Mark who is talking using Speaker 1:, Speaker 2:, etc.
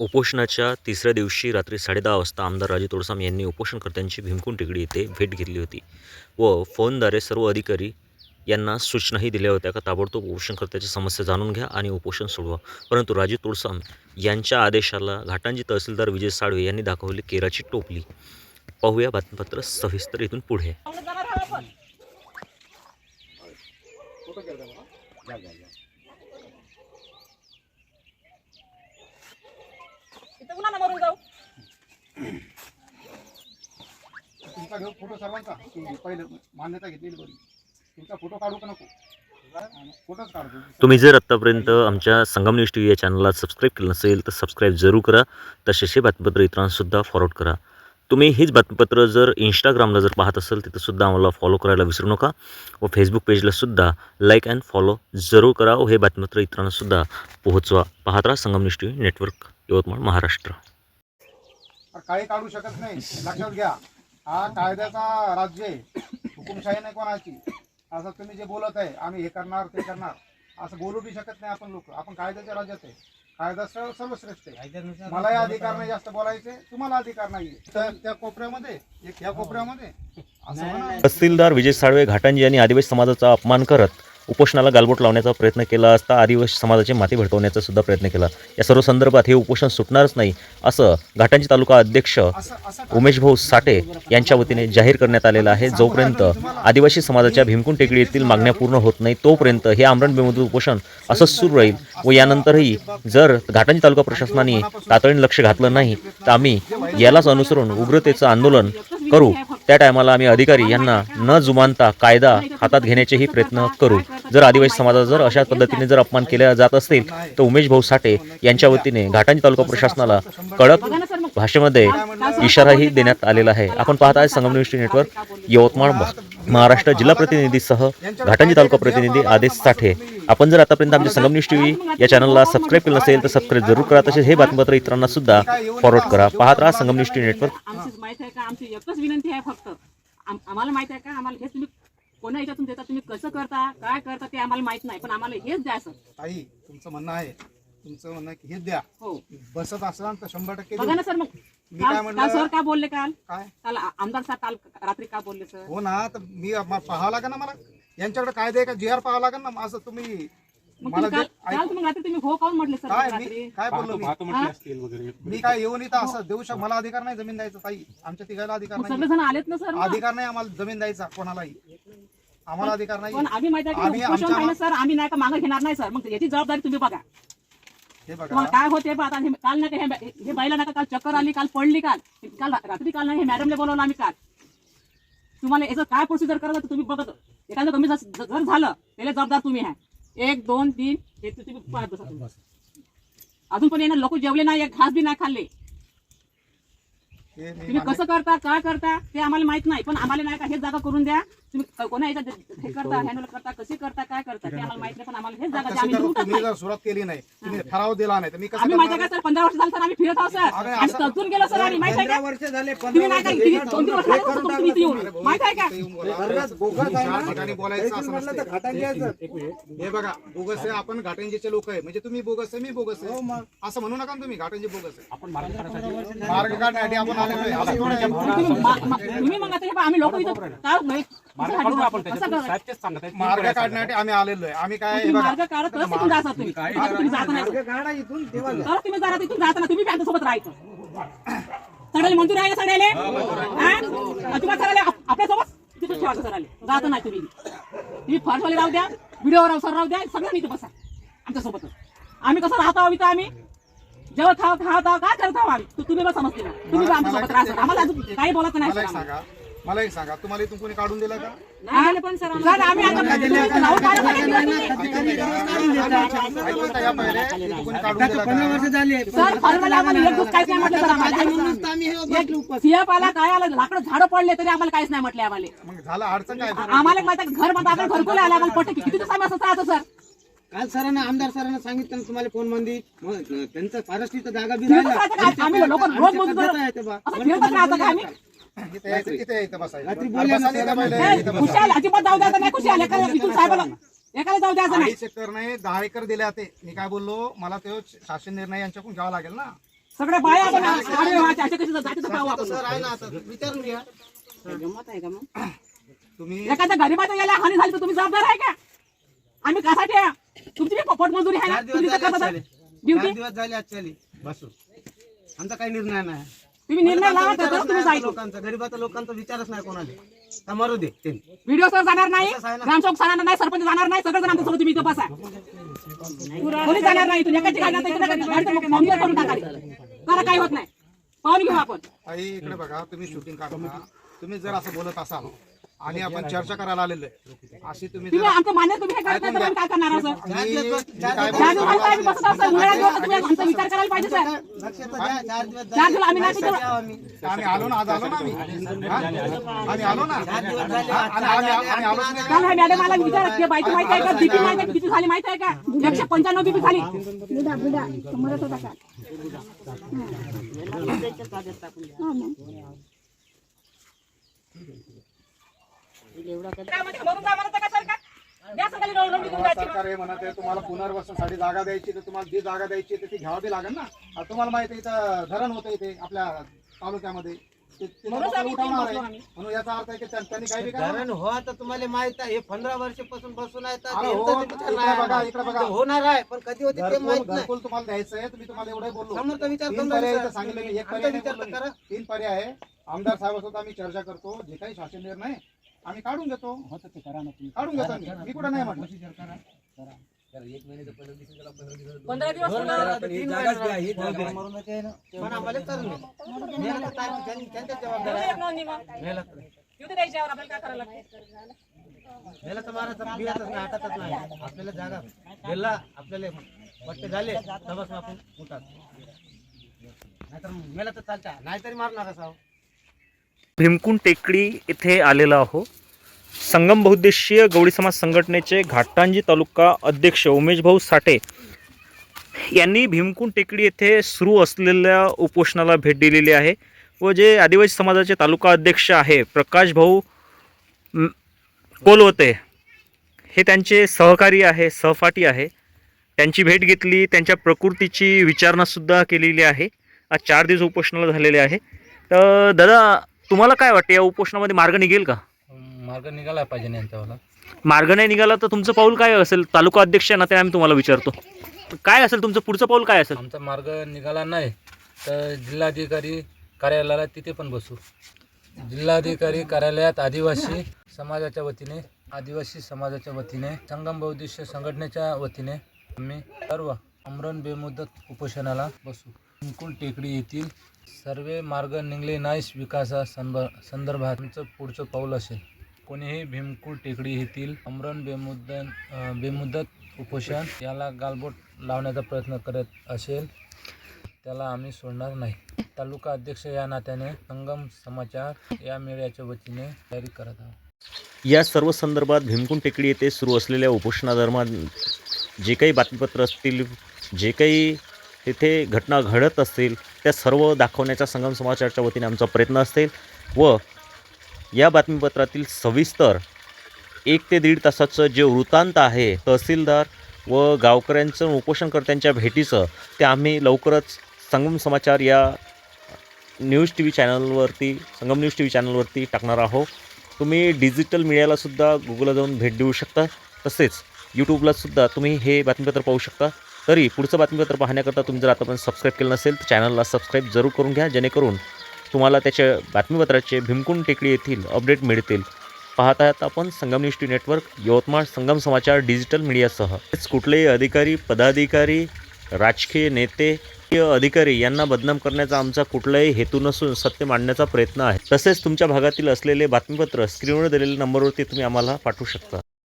Speaker 1: उपोषणाच्या तिसऱ्या दिवशी रात्री साडेदहा वाजता आमदार राजू तोडसाम यांनी उपोषणकर्त्यांची भीमकुंड टेकडी येथे भेट घेतली होती व फोनद्वारे सर्व अधिकारी यांना सूचनाही दिल्या होत्या का ताबडतोब उपोषणकर्त्याच्या समस्या जाणून घ्या आणि उपोषण सोडवा. परंतु राजू तोडसाम यांच्या आदेशाला घाटांजी तहसीलदार विजय साळवे यांनी दाखवली केराची टोपली. पाहूया बातमीपत्र सविस्तर इथून पुढे.
Speaker 2: मरून जाऊ.
Speaker 3: तुमचा घेऊ फोटो सर्वांचा. तुम्ही पहिले मान्यता घेतलेली बरी. तुमचा फोटो काढू का नको? फोटोच काढतो
Speaker 1: तुम्ही. जर आत्तापर्यंत आमच्या संगम न्यूज टी व्ही या चॅनलला सबस्क्राईब केलं नसेल तर सबस्क्राईब जरूर करा. तसेच हे बातमीपत्र इतरांसुद्धा फॉरवर्ड करा. तुम्ही हेच बातमीपत्र जर इंस्टाग्रामला जर पाहत असाल तिथंसुद्धा आम्हाला फॉलो करायला विसरू नका. व फेसबुक पेजलासुद्धा लाईक अँड फॉलो जरूर करा. व हे बातमीपत्र इतरांनासुद्धा पोहोचवा. पाहत राहा Sangam news T V network Yavatmal Maharashtra.
Speaker 3: काही काढू शकत नाही. लक्षात घ्या. हा कायद्याचा राज्य आहे. हुकुमशाही नाही कोणाची. असं तुम्ही जे बोलत आहे आम्ही हे करणार ते करणार. असं बोलू बी शकत नाही आपण लोक. आपण कायद्याच्या राज्यात आहे. कायदा सर्व सर्वश्रेष्ठ आहे. मलाही अधिकार नाही जास्त बोलायचे. तुम्हाला अधिकार नाही तर त्या कोपऱ्यामध्ये एक ह्या कोपऱ्यामध्ये. असं म्हणा.
Speaker 1: तहसीलदार विजय साळवे घाटांजी यांनी आदिवासी समाजाचा अपमान करत उपोषणाला गालबोट लावण्याचा प्रयत्न केला असता आदिवासी समाजाची माती भडकवण्याचा सुद्धा प्रयत्न केला. या सर्व संदर्भात हे उपोषण सुटणारच नाही असं घाटांजी तालुका अध्यक्ष उमेश भाऊ साठे यांच्या वतीने जाहीर करण्यात आलेलं आहे. जोपर्यंत आदिवासी समाजाच्या भीमकुंड टेकडी येथील मागण्या पूर्ण होत नाही तोपर्यंत हे आमरण बेमुदत उपोषण असंच सुरू राहील व यानंतरही जर घाटांची तालुका प्रशासनाने तातडीने लक्ष घातलं नाही तर आम्ही यालाच अनुसरून उग्रतेचं आंदोलन करू. त्या टायमाला आम्ही अधिकारी यांना न जुमानता कायदा हातात घेण्याचेही प्रयत्न करू. जर आदिवासी समाजाचा जर अशा पद्धतीने जर अपमान केला जात असेल तर उमेश भाऊ साठे यांच्या वतीने घाटांजी तालुका प्रशासनाला कडक भाषेमध्ये इशाराही देण्यात आलेला आहे. आपण पाहत आहे संगम न्यूज नेटवर्क यवतमाळ महाराष्ट्र जिल्हा प्रतिनिधीसह घाटांजी तालुका प्रतिनिधी आदेश साठे. आपण जर आतापर्यंत आमच्या संगम न्यूज टी व्ही या चॅनलला सबस्क्राईब केलं नसेल तर सबस्क्राईब जरूर करा. तसेच हे बातमीपत्र इतरांना सुद्धा फॉरवर्ड करा. पाहत राहा संगम न्यूज टी नेटवर्क.
Speaker 2: आमची एकच विनंती आहे फक्त. आम्हाला माहिती आहे का? आम्हाला हे तुम्ही कोणा याच्यातून देता तुम्ही कसं करता काय करता ते आम्हाला माहीत नाही पण आम्हाला हेच द्या सर.
Speaker 3: ताई तुमचं म्हणणं आहे. तुमचं म्हणणं आहे की हेच द्या.
Speaker 2: हो.
Speaker 3: बसत असाल तर शंभर टक्के
Speaker 2: बघा
Speaker 3: देऊ.
Speaker 2: ना सर मग
Speaker 3: मी काय
Speaker 2: काल
Speaker 3: म्हणलं?
Speaker 2: काल सर का बोलले काल?
Speaker 3: काय?
Speaker 2: काल आ- आमदार सर काल रात्री का बोलले सर?
Speaker 3: हो ना तर मी म- पाहावं लागेल ना मला. यांच्याकडे कायदे आहे का? जी आर पाहावं लागेल ना असं तुम्ही
Speaker 2: मग
Speaker 3: मला
Speaker 2: तुम्ही काल
Speaker 3: जे-
Speaker 2: काल तुम्ही रात्री तुम्ही हो काऊन म्हटले सर
Speaker 3: काय
Speaker 2: रात्री.
Speaker 3: मी काय बोललो मी? मी काय येऊन इथं असं देऊ शक मला अधिकार नाही जमीन द्यायचा ताई. आमच्या तिघायला अधिकार
Speaker 2: मग
Speaker 3: नाही
Speaker 2: सगळेजण आलेत ना सर मग.
Speaker 3: अधिकार नाही आम्हाला जमीन द्यायचा कोणालाही. आम्हाला अधिकार नाही
Speaker 2: पण आम्ही माहिती आहे
Speaker 3: आम्ही
Speaker 2: की उपोषण
Speaker 3: आमच्या-
Speaker 2: आहे ना सर. आम्ही नाही का मागे घेणार नाही सर. मग याची जबाबदारी तुम्ही बघा.
Speaker 3: हे बघा.
Speaker 2: तुम्हाला काय होते बा आता हे काल नाही का हे हे बाईला नाही का काल चक्कर आली काल पडली काल. काल रात्री काल नाही हे मॅडमने बोलवलं आम्ही काल. तुम्हाला याचं काय प्रोसिजर करायचं ते तुम्ही बघत एखादं कमी जर जर झालं त्याला जबाबदार तुम्ही आहे. एक दोन तीन. हे तर तुम्ही पाहत बसा. अजून पण येणार लोक जेवले नाही एक घास बी नाही खाल्ले. तुम्ही कसं करता काय करता ते आम्हाला माहीत नाही पण आम्हाला नाही का हे जागा करून द्या. तुम्ही कोणा हे करता हँडल करता कशी करता काय करता ते आम्हाला माहीत पण आम्हाला हेच जागा
Speaker 3: कसं
Speaker 2: आम्ही.
Speaker 3: तुम्ही जर सुरुवात केली नाही तुम्ही ठराव दिला नाही तर मी कसं
Speaker 2: आम्ही माहिती
Speaker 3: करणार?
Speaker 2: आहे का सर पंधरा वर्ष झालं सर आम्ही फिरत आहोत सर.
Speaker 3: अरे
Speaker 2: आम्ही
Speaker 3: असं-
Speaker 2: तजून गेलो सर माहिती आहे का?
Speaker 4: वर्ष झाले
Speaker 2: तुम्ही नाही का किती- दोन तीन वर्ष झाले सर तुम्ही इथे येऊन. माहीत आहे का?
Speaker 3: ठिकाणी बोलायचं असं
Speaker 4: म्हटलं तर
Speaker 3: नसते.
Speaker 4: घाटात घ्यायचं
Speaker 3: हे बघा बोगस आहे आपण घाटंजीचे लोक आहे म्हणजे तुम्ही बोगस आहे मी बोगस आहे. असं म्हणू नका ना तुम्ही घाटंजी बोगस आहे. मार्ग काढण्यासाठी आपण आलेलो आहे. असं थोडं आहे.
Speaker 2: तुम्ही मा- मा- तुम्ही मग आता हे पहा, आम्ही लोक इथं काय नाही काढू?
Speaker 3: मार्ग काढण्यासाठी आम्ही आलेलो आहे आम्ही काय हे बघा.
Speaker 2: मार्ग काढत तरच तिथून तुम्ही. आता तुम्ही जाता नाही.
Speaker 4: इथून तेव्हा
Speaker 2: तरच तुम्ही जरा तिथून जाता ना. तुम्ही बी आमच्यासोबत राहायचं. सगळ्याला मंजूर आहे ना सगळ्याले? अजिबात सगळ्याले आप- आपल्यासोबत? तिथून ठेवायचं सगळ्याले? जात नाही तुम्ही तुम्ही फर्स्टवाले राहू द्या व्हिडिओ राहू सर राहू द्या सगळं इथं बसा. आमच्यासोबतच. आम्ही कसं राहत आहोत इथं आम्ही? जेव्हा खाव खात आहोत काय करत आहोत आम्ही? तू- तुम्ही बस समजते ना तुम्ही बी आमच्यासोबत राहा सर आम्हाला अजून काही बोलत नाही
Speaker 3: मला एक. सांगा. मला एक सांगा तुम्हाला इथून कोणी काढून दिलं का
Speaker 2: हा?
Speaker 3: पहिले इथून कोणी काढून दिलं
Speaker 4: पंधरा वर्ष झाले
Speaker 2: सर आम्हाला एक दिवस काहीच नाही म्हटलं सर आम्हाला
Speaker 4: हे.
Speaker 2: सिएफ आला काय आला लाकडं झाडं पडले तरी आम्हाला काहीच नाही म्हटले आम्हाला
Speaker 3: मग झालं अडचण काय
Speaker 2: आम्हाला माहिती आहे घरमध्ये आपण घरकुल आला आपण पटकी किती दिवस आम्ही असंच राहतो सर
Speaker 4: काल सरांना आमदार सरांना सांगितलं ना तुम्हाला फोनमध्ये मग त्यांचं फारस्टीचं जागा बी
Speaker 2: फिरतच
Speaker 4: राहिला
Speaker 2: राहतो का? आम्ही लोक रोज मजूर
Speaker 4: देता येते बा.
Speaker 2: असं फिरतच राहतो का आम्ही
Speaker 3: इथे यायचं यायचं. बसायचं. पहिले? बसा.
Speaker 2: खुशाल अजिबात जाऊ द्यायचं नाही खुशाल. साहेबाला एखाद्या जाऊ द्यायचं नाही.
Speaker 3: अडीच एकर नाही दहा एकर दिले ते मी काय बोललो मला तो शासन निर्णय यांच्याकडून घ्यावा लागेल ना.
Speaker 2: सगळे बाया आपण आडवे व्हायचे असे कसे जाते तर पाहू आपण
Speaker 4: सर आहे ना आता विचारून घ्या.
Speaker 2: गंमत आहे का मग?
Speaker 3: तुम्ही
Speaker 2: एखाद्या गरीबाच्या याला हानी झाली तर तुम्ही जबाबदार आहे का? आम्ही कशासाठी आहे? तुमची बी पोट मजुरी आहे ना?
Speaker 4: चार दिवस
Speaker 2: तुम्ही
Speaker 4: झाले
Speaker 2: करता. ड्युटी
Speaker 4: चार दिवस झाले आजच्याली. बसू. आमचा काही निर्णय नाही.
Speaker 2: तुम्ही निर्णय जायचं.
Speaker 4: लोकांचा गरीबाचा लोकांचा विचारच नाही कोणाला. मरू दे ते.
Speaker 2: व्हिडिओ सर जाणार नाही. ग्रामसेवक जाणार नाही सरपंच जाणार नाही सगळं जण आमच्यासोबत तुम्ही इथं बसा. कोणी जाणार नाही एकाची गाडी करून टाकाली करा काही होत नाही. पाहून घेऊ आपण.
Speaker 3: आई इकडे बघा तुम्ही शूटिंग काढता तुम्ही जर असं बोलत असाल आणि आपण चर्चा करायला आलेलो आहे. अशी तुम्ही
Speaker 2: तुम्ही
Speaker 3: जर
Speaker 2: आमचं मान्य तुम्ही हे करत नाही तर आम्ही काय करणार असं?
Speaker 3: मी- मी काय
Speaker 2: चार
Speaker 3: बोलतो?
Speaker 2: दिवस आम्ही बसत असतो? उन्हाळ्यात दिवस तुम्ही आमचा विचार करायला पाहिजे सर.
Speaker 4: चार दिवस
Speaker 2: आम्ही नाही तिथं-
Speaker 3: आलो ना आज आलो ना आम्ही. हा? आम्ही आलो ना?
Speaker 4: चार दिवस झाले
Speaker 3: आणि आम्ही आम्ही आलोच नाही
Speaker 2: काल ह्या मॅडम मला विचारत की बाईची माहिती आहे का? बीपी माहिती आहे किती झाली माहिती आहे का? एकशे पंच्याण्णव बीपी झाली.
Speaker 5: बुडा बुडा होता का? हा मग.
Speaker 2: सरकार
Speaker 3: हे म्हणत आहे तुम्हाला पुनर्वसनासाठी जागा द्यायची तर तुम्हाला जी जागा द्यायची ती घ्यावी लागेल ना? आता तुम्हाला माहिती आहे इथं धरण होतं इथे आपल्या तालुक्यामध्ये.
Speaker 2: म्हणून
Speaker 3: याचा अर्थ आहे की त्या- त्यांनी काही बी करावं.
Speaker 4: कारण हो आता तुम्हाला माहीत आहे हे पंधरा वर्षापासून बसून होणार आहे पण कधी होते ते
Speaker 3: घरकुल
Speaker 4: माहीत नाही.
Speaker 3: घरकुल तुम्हाला द्यायचं आहे तुम्ही तुम्हाला एवढं बोललो.
Speaker 4: समोरचा विचार
Speaker 3: तीन
Speaker 4: करून
Speaker 3: पर्याय सांगितले एक. तीन आहे. आमदार साहेबासोबत आम्ही चर्चा करतो. जे काही शासन निर्णय आम्ही काढून घेतो. काढून घेतो मी मी कुठं नाही म्हटलं.
Speaker 2: पंधरा दिवस होणार.
Speaker 4: तीन महिने पण आम्हाला करून दे. मेलं तर काय, त्यां- त्यांच्याच जबाबदारी आहे.
Speaker 2: एक नोंदणी मग.
Speaker 4: मेलं तर
Speaker 2: येऊ दे त्याच्यावर आपल्याला काय करायला लागतं.
Speaker 4: मेलं तर मारायचं बियातच नाही हातातच नाही. आपल्याला जागा गेला आपल्याला वाटते झाले तबस आपण उठात. नाहीतर मेलं तर चालतं. नाहीतरी मारणार असावं.
Speaker 1: भीमकुंड टेकडी येथे आलेलो आहो संगम बहुद्देशीय गवळी समाज संघटनेचे घाटांजी तालुका अध्यक्ष उमेश भाऊ साठे यांनी भीमकुंड टेकडी येथे सुरू असलेल्या उपोषणाला भेट दिलेली आहे व जे आदिवासी समाजाचे तालुका अध्यक्ष आहे प्रकाश भाऊ कोलवते हे त्यांचे सहकारी आहे सहपाठी आहे. त्यांची भेट घेतली त्यांच्या प्रकृतीची विचारणासुद्धा केलेली आहे. आज चार दिवस उपोषणाला झालेले आहे. तर दादा तुम्हाला काय वाटते? या उपोषणामध्ये मार्ग निघेल का?
Speaker 6: मार्ग निघाला पाहिजे ना यांच्यावाला.
Speaker 1: मार्ग नाही निघाला तर तुमचं पाऊल काय असेल? तालुका अध्यक्ष ना ते आम्ही तुम्हाला विचारतो. काय असेल तुमचं? पुढचं पाऊल काय असेल?
Speaker 6: आमचा मार्ग निघाला नाही तर जिल्हाधिकारी कार्यालयाला तिथे पण बसू. जिल्हाधिकारी कार्यालयात आदिवासी समाजाच्या वतीने आदिवासी समाजाच्या वतीने संगम बौद्धिष्य संघटनेच्या वतीने आम्ही सर्व अमरण बेमुदत उपोषणाला बसू. अंकुल टेकडी येथील सर्व मार्ग निघले नाहीस विकासा संभ संदर्भात आमचं पुढचं पाऊल असेल. कोणीही भीमकुळ टेकडी येथील अमरण बेमुद्दन बेमुदत उपोषण याला गालबोट लावण्याचा प्रयत्न करत असेल त्याला आम्ही सोडणार नाही. तालुका अध्यक्ष या नात्याने संगम समाचार या मेळ्याच्या वतीने तयारी करत आहोत.
Speaker 1: या सर्व संदर्भात भीमकुंड टेकडी येथे सुरू असलेल्या उपोषणादरम्यान जे काही बातमीपत्र असतील जे काही तिथे घटना घडत असतील त्या सर्व दाखवण्याचा संगम समाचारच्या वतीने आमचा प्रयत्न असेल व या बातमीपत्रातील सविस्तर एक ते दीड तासाचं जे वृत्तांत आहे तहसीलदार व गावकऱ्यांचं उपोषणकर्त्यांच्या भेटीचं ते आम्ही लवकरच संगम समाचार या न्यूज टी व्ही चॅनलवरती संगम न्यूज टी व्ही चॅनलवरती टाकणार आहोत. तुम्ही डिजिटल मीडियालासुद्धा गुगलला जाऊन भेट देऊ शकता. तसेच यूट्यूबलासुद्धा तुम्ही हे बातमीपत्र पाहू शकता. तरी पुढचं बातमीपत्र पाहण्याकरता तुम्ही जर आतापर्यंत सबस्क्राईब केलं नसेल तर चॅनलला सबस्क्राईब जरूर करून घ्या. जेणेकरून तुम्हाला त्याच्या बातमीपत्राचे भीमकुंड टेकडी येथील अपडेट मिळतील. पाहत आहात आपण Sangam news T network Yavatmal Sangam समाचार डिजिटल मीडियासह. कुठलेही अधिकारी पदाधिकारी राजकीय नेते अधिकारी यांना बदनाम करण्याचा आमचा कुठलाही हेतू नसून सत्य मांडण्याचा प्रयत्न आहे. तसेच तुमच्या भागातील असलेले बातमीपत्र स्क्रीनवर दिलेल्या नंबरवरती तुम्ही आम्हाला पाठवू शकता.